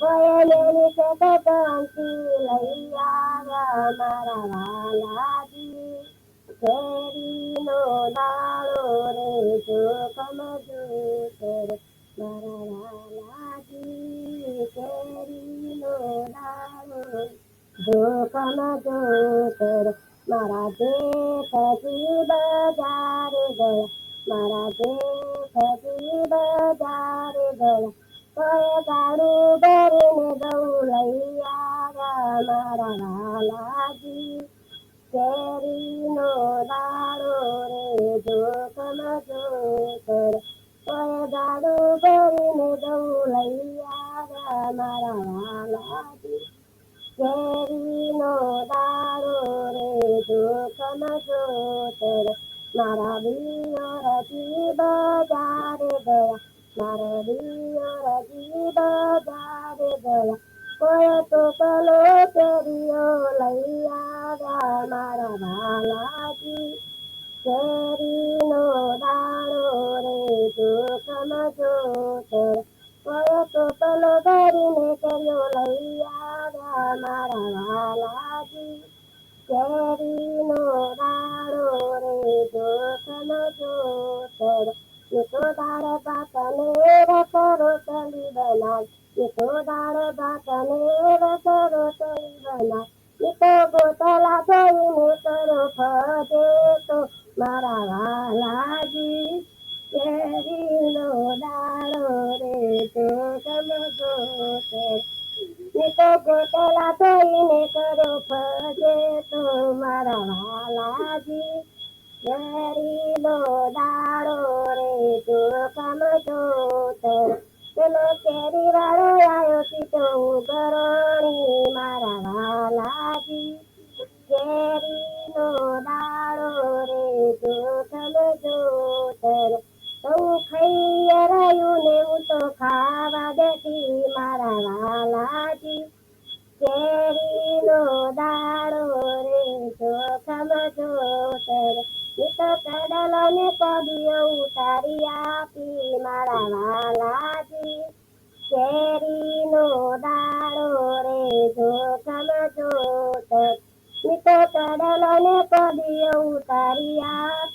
વયલેલી સતતાંથી લઈ આવ્યા મારા વાલાજી કેરીનો દાડો રે જો કમજોતર મારા વાલાજી કેરીનો દાડો જો કમજોતર મારા જેઠજી બજાર ગયા મારા જેઠજી બજાર ગયા કોઈ ગાડું ભરીને દઉં લઈ આવ્યા મારા વાલાજી કેરીનો દાડો રે જો કમજોતર કોઈ ગાડું ભરીને દઉં લઈ આવ્યા મારા વાલાજી કેરીનો દાડો રે જો કમજોતર મારા દિયરજી બજાર ગયા. મારા દિયરજી બજાર ગયા કોઈ તો કલો કેરીઓ લઈ આવ્યા મારા વાલાજી કેરીનો દાડો રે જો કમજોતર કોઈ તો કલો ભરીને કેરીઓ લઈ આવ્યા મારા વાલાજી કેરીનો દાડો રે જો એ તો દાળ ભાતને રસરો ચલી બનાવ એ તો દાળ ભાતને રસરો ચલી બનાવ એ તો ગોતલા થઈને કરો ફજે તો મારા વાલાજી કેરીનો દાડો રે જો કમજોતર એ તો ગોતલા થઈને કરો ફજે કેરીનો દાડો રે તું કામ જોતો. પેલો કેરી વાળો આવ્યો સીતો ગરણી મારા વાલાજી. કેરીનો દાડો રે તું કામ જોતો. હું ખાઈ રહ્યું ને હું તો ખાવા દેતી મારા વાલાજી. કેરીનો દાડો રે તો કામ એ તો કડલો ને કબીઓ ઉતારી આપી મારા વાલાજી. કેરીનો દાડો રે, જો એ તો. કડલો ને કબીઓ ઉતારી આપી